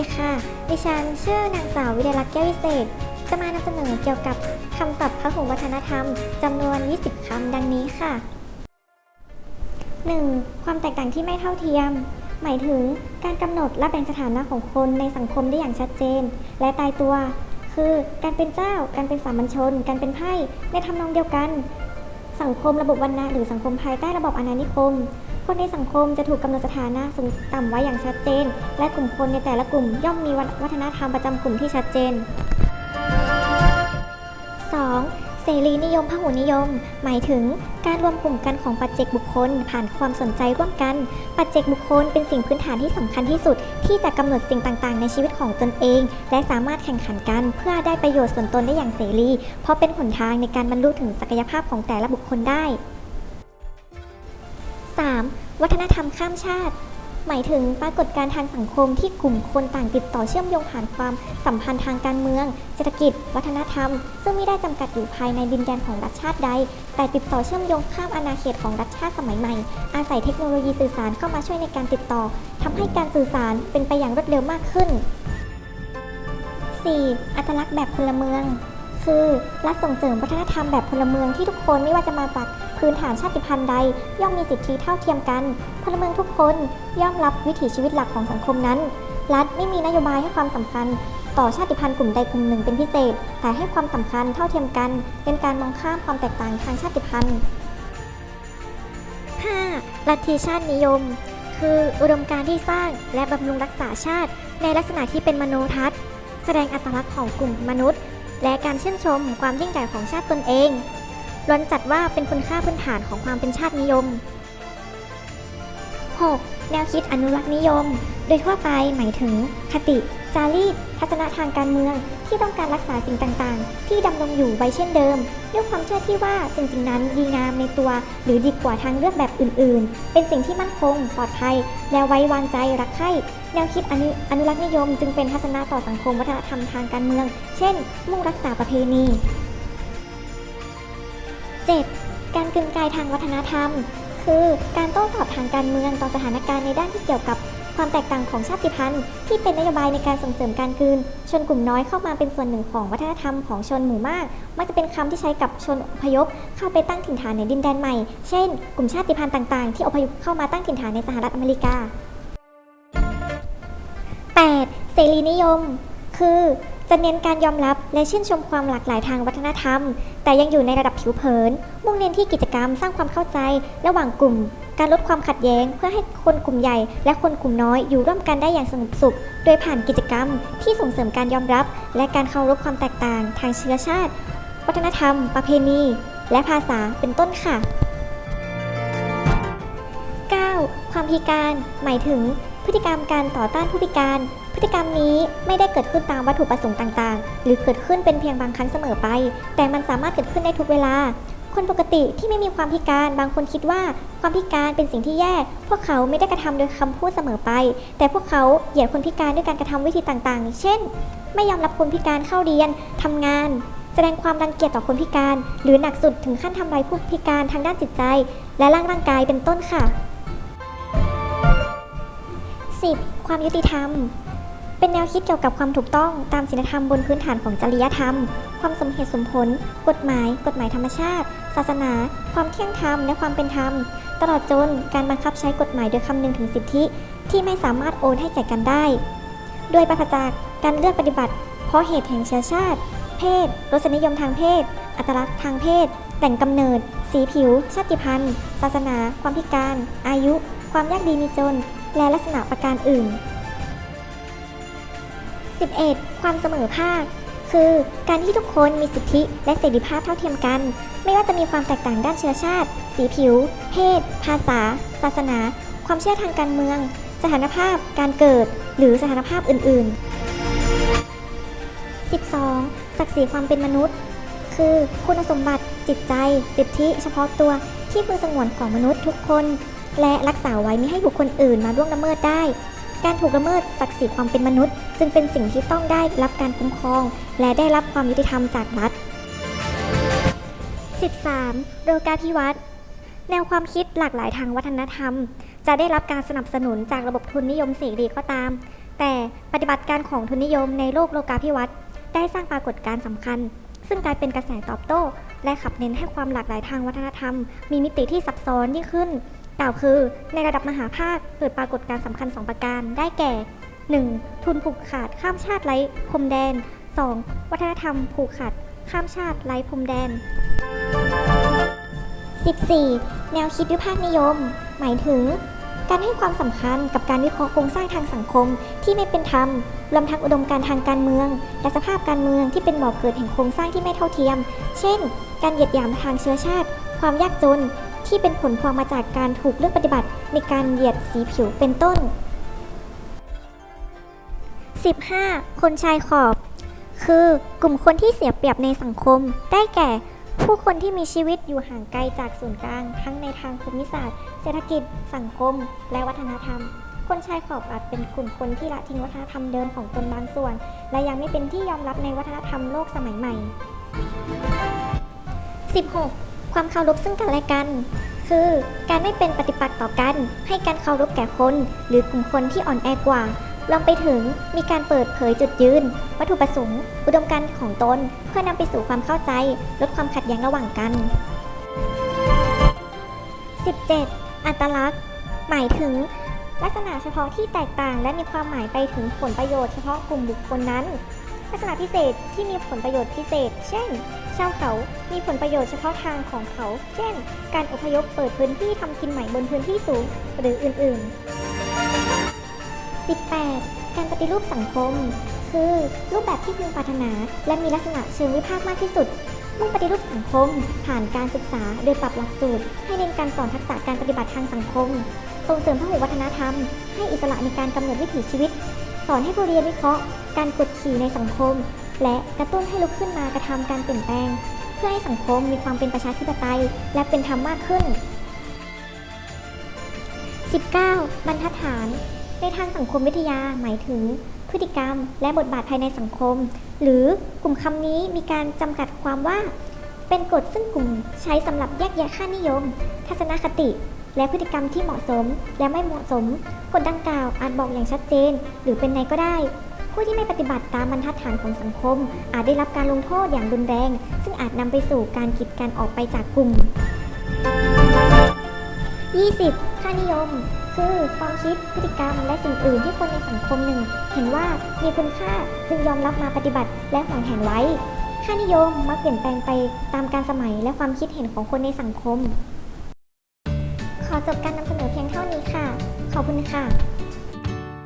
ดีค่ะ ดิฉันชื่อนางสาววิเดลักษณ์แก้ววิเศษ จะมานำเสนอเกี่ยวกับคำศัพท์พหุวัฒนธรรมจำนวน 20 คำดังนี้ค่ะ 1. ความแตกต่างที่ไม่เท่าเทียม หมายถึงการกำหนดและแบ่งสถานะของคนในสังคมได้อย่างชัดเจน และตายตัว คือการเป็นเจ้า การเป็นสามัญชน การเป็นไพ่ในทำนองเดียวกัน สังคมระบบวรรณะหรือสังคมภายใต้ระบบอาณานิคม คนในสังคมจะถูกกำหนดสถานะสูงต่ำไว้อย่างชัดเจน และกลุ่มคนในแต่ละกลุ่มย่อมมีวัฒนธรรมประจำกลุ่มที่ชัดเจน 2. เสรีนิยมพหุนิยม หมายถึงการรวมกลุ่มกันของปัจเจกบุคคล ผ่านความสนใจร่วมกัน ปัจเจกบุคคลเป็นสิ่งพื้นฐานที่สำคัญที่สุด ที่จะกำหนดสิ่งต่างๆ ในชีวิตของตนเอง และสามารถแข่งขันกันเพื่อได้ประโยชน์ส่วนตนได้อย่างเสรี เพราะเป็นหนทางในการบรรลุถึงศักยภาพของแต่ละบุคคลได้ 3. วัฒนธรรมข้ามชาติ หมายถึงปรากฏการณ์ทางสังคมที่กลุ่มคนต่างติดต่อเชื่อมโยงผ่านความสัมพันธ์ทางการเมือง เศรษฐกิจ วัฒนธรรม ซึ่งไม่ได้จำกัดอยู่ภายในดินแดนของรัฐชาติใด แต่ติดต่อเชื่อมโยงข้ามอาณาเขตของรัฐชาติสมัยใหม่ อาศัยเทคโนโลยีสื่อสารเข้ามาช่วยในการติดต่อทำให้การสื่อสารเป็นไปอย่างรวดเร็วมากขึ้น 4. อัตลักษณ์แบบพลเมือง คือรัฐส่งเสริมวัฒนธรรมแบบพลเมืองที่ทุกคนไม่ว่าจะมาจาก พื้นฐานชาติพันธุ์ใด ย่อมมีสิทธิเท่าเทียมกัน พลเมืองทุกคนย่อมรับวิถีชีวิตหลักของสังคมนั้น รัฐไม่มีนโยบายให้ความสำคัญ ต่อชาติพันธุ์กลุ่มใดกลุ่มหนึ่งเป็นพิเศษ แต่ให้ความสำคัญเท่าเทียมกัน เป็นการมองข้ามความแตกต่างทางชาติพันธุ์ 5. ลัทธิชาตินิยม คืออุดมการณ์ที่สร้างและบำรุงรักษาชาติ ในลักษณะที่เป็นมโนทัศน์ แสดงอัตลักษณ์ของกลุ่มมนุษย์ และการชื่นชมความยิ่งใหญ่ของชาติตนเอง ล้วนจัดว่าเป็นคุณค่าพื้นฐานของความเป็นชาตินิยม 6. แนวคิดอนุรักษ์นิยม โดยทั่วไปหมายถึง คติ จารีต ทัศนะทางการเมือง ที่ต้องการรักษาสิ่งต่างๆ ที่ดำรงอยู่ไว้เช่นเดิม ด้วยความเชื่อที่ว่าสิ่งสิ่งนั้นดีงามในตัว หรือดีกว่าทางเลือกแบบอื่นๆ เป็นสิ่งที่มั่นคง ปลอดภัย และไว้วางใจรักใคร่แนวคิดอนุอนุรักษ์นิยม จึงเป็นทัศนะต่อสังคมวัฒนธรรมทางการเมือง เช่น มุ่งรักษาประเพณี 7. การกลืนกายทางวัฒนธรรม คือการโต้ตอบทางการเมืองต่อสถานการณ์ในด้านที่เกี่ยวกับความแตกต่างของชาติพันธุ์ ที่เป็นนโยบายในการส่งเสริมการกลืน ชนกลุ่มน้อยเข้ามาเป็นส่วนหนึ่งของวัฒนธรรมของชนหมู่มาก มักจะเป็นคำที่ใช้กับชนอพยพเข้าไปตั้งถิ่นฐานในดินแดนใหม่ เช่น กลุ่มชาติพันธุ์ต่างๆ ที่อพยพเข้ามาตั้งถิ่นฐานในสหรัฐอเมริกา 8. เสรีนิยม คือ จะเน้นการยอมรับและชื่นชมความหลากหลายทางวัฒนธรรม แต่ยังอยู่ในระดับผิวเผิน มุ่งเน้นที่กิจกรรมสร้างความเข้าใจ ระหว่างกลุ่ม การลดความขัดแย้ง เพื่อให้คนกลุ่มใหญ่ และคนกลุ่มน้อยอยู่ร่วมกันได้อย่างสงบสุข โดยผ่านกิจกรรม ที่ส่งเสริมการยอมรับ และการเคารพความแตกต่าง ทางเชื้อชาติ วัฒนธรรม ประเพณี และภาษาเป็นต้นค่ะ 9. ความพิการหมายถึง พฤติกรรมการต่อต้านผู้พิการ พฤติกรรมนี้ไม่ได้เกิดขึ้นตามวัตถุประสงค์ต่างๆ หรือเกิดขึ้นเป็นเพียงบางครั้งเสมอไป แต่มันสามารถเกิดขึ้นได้ทุกเวลา คนปกติที่ไม่มีความพิการบางคนคิดว่าความพิการเป็นสิ่งที่แย่ พวกเขาไม่ได้กระทำโดยคำพูดเสมอไป แต่พวกเขาเหยียดคนพิการด้วยการกระทำวิธีต่างๆ เช่น ไม่ยอมรับคนพิการเข้าเรียนทำงานแสดงความรังเกียจต่อคนพิการ หรือหนักสุดถึงขั้นทำลายผู้พิการทางด้านจิตใจ และร่างร่างกายเป็นต้นค่ะ 10. ความยุติธรรม เป็นแนวคิดเกี่ยวกับความถูกต้องตามศีลธรรมบนพื้นฐานของจริยธรรม ความสมเหตุสมผล กฎหมาย กฎหมายธรรมชาติ ศาสนา ความเที่ยงธรรม และความเป็นธรรม ตลอดจนการบังคับใช้กฎหมายโดยคำนึงถึงสิทธิ ที่ไม่สามารถโอนให้แก่กันได้ โดยปราศจากการเลือกปฏิบัติ เพราะเหตุแห่งเชื้อชาติ เพศ รสนิยมทางเพศ อัตลักษณ์ทางเพศแหล่งกำเนิด สีผิว ชาติพันธุ์ ศาสนา ความพิการ อายุ ความยากดีมีจน และลักษณะประการอื่น 11. ความเสมอภาค คือการที่ทุกคนมีสิทธิและเสรีภาพเท่าเทียมกัน ไม่ว่าจะมีความแตกต่างด้านเชื้อชาติ สีผิว เพศ ภาษา ศาสนา ความเชื่อทางการเมือง สถานภาพ การเกิด หรือสถานภาพอื่น ๆ 12. ศักดิ์ศรีความเป็นมนุษย์ คือคุณสมบัติจิตใจ สิทธิ เฉพาะตัวที่พึงสงวนของมนุษย์ทุกคน และรักษาไว้ไม่ให้บุคคลอื่นมาล่วงละเมิดได้ การถูกละเมิดศักดิ์ศรีความเป็นมนุษย์ จึงเป็นสิ่งที่ต้องได้รับการคุ้มครอง และได้รับความยุติธรรมจากรัฐ 13. โลกาภิวัตน์แนวความคิดหลากหลายทางวัฒนธรรม จะได้รับการสนับสนุนจากระบบทุนนิยมเสรีก็ตาม แต่ปฏิบัติการของทุนนิยมในโลกโลกาภิวัตน์ได้สร้างปรากฏการณ์สำคัญ ซึ่งกลายเป็นกระแสตอบโต้ และขับเน้นให้ความหลากหลายทางวัฒนธรรม มีมิติที่ซับซ้อนยิ่งขึ้น กล่าวคือ ในระดับมหาภาคเกิดปรากฏการณ์สำคัญ 2 ประการ ได้แก่ 1. ทุนผูกขาดข้ามชาติไร้พรมแดน 2. วัฒนธรรมผูกขาดข้ามชาติไร้พรมแดน 14. แนวคิดวิพากษ์นิยม หมายถึง การให้ความสำคัญกับการวิเคราะห์โครงสร้างทางสังคมที่ไม่เป็นธรรม รวมทั้งอุดมการทางการเมือง และสภาพการเมืองที่เป็นบ่อกเกิดแห่งโครงสร้างที่ไม่เท่าเทียม เช่น การเหยียดหยามทางเชื้อชาติ ความยากจน ที่เป็นผลพวงมาจากการถูกเลือกปฏิบัติในการเหยียดสีผิวเป็นต้น 15. คนชายขอบ คือกลุ่มคนที่เสียเปรียบในสังคม ได้แก่ ผู้คนที่มีชีวิตอยู่ห่างไกลจากศูนย์กลาง ทั้งในทางภูมิศาสตร์ เศรษฐกิจ สังคม และวัฒนธรรม คนชายขอบอาจเป็นกลุ่มคนที่ละทิ้งวัฒนธรรมเดิมของตนบางส่วน และยังไม่เป็นที่ยอมรับในวัฒนธรรมโลกสมัยใหม่ 16. ความเคารพซึ่งกันและกัน คือ การไม่เป็นปฏิปักษ์ต่อกัน ให้การเคารพแก่คน หรือกลุ่มคนที่อ่อนแอกว่ารวมไปถึงมีการเปิดเผยจุดยืน วัตถุประสงค์ อุดมการณ์ของตน เพื่อนำไปสู่ความเข้าใจ ลดความขัดแย้งระหว่างกัน 17. อัตลักษณ์ หมายถึง ลักษณะเฉพาะที่แตกต่าง และมีความหมายไปถึงผลประโยชน์เฉพาะกลุ่มบุคคลนั้น ลักษณะพิเศษที่มีผลประโยชน์พิเศษ เช่น ชาวเขามีผลประโยชน์เฉพาะทางของเขา เช่น การอพยพเปิดพื้นที่ทำกินใหม่บนพื้นที่สูง หรืออื่น ๆ 18. การปฏิรูปสังคม คือรูปแบบที่พึงปรารถนา และมีลักษณะเชิงวิพากษ์มากที่สุดมุ่งปฏิรูปสังคม ผ่านการศึกษาโดยปรับหลักสูตร ให้เน้นการสอนทักษะการปฏิบัติทางสังคม ส่งเสริมพหุวัฒนธรรม ให้อิสระในการกำหนดวิถีชีวิต สอนให้ผู้เรียนวิเคราะห์ การกดขี่ในสังคม และกระตุ้นให้ลุกขึ้นมากระทำการเปลี่ยนแปลง เพื่อให้สังคมมีความเป็นประชาธิปไตย และเป็นธรรมมากขึ้น 19. บรรทัดฐาน ในทางสังคมวิทยาหมายถึง พฤติกรรม และบทบาทภายในสังคม หรือกลุ่มคำนี้มีการจำกัดความว่า เป็นกฎซึ่งกลุ่มใช้สำหรับแยกแยะค่านิยม ทัศนคติ และพฤติกรรมที่เหมาะสมและไม่เหมาะสมกฎดังกล่าวอาจบอกอย่างชัดเจน หรือเป็นในก็ได้ ผู้ที่ไม่ปฏิบัติตามบรรทัดฐานของสังคม อาจได้รับการลงโทษอย่างรุนแรง ซึ่งอาจนำไปสู่การกีดกันออกไปจากกลุ่ม 20. ค่านิยม คือความคิดพฤติกรรมและสิ่งอื่นที่คนในสังคมหนึ่ง เห็นว่ามีคุณค่าจึงยอมรับมาปฏิบัติและหวงแหนไว้ ค่านิยมมักเปลี่ยนแปลงไปตามการสมัยและความคิดเห็นของคนในสังคม ข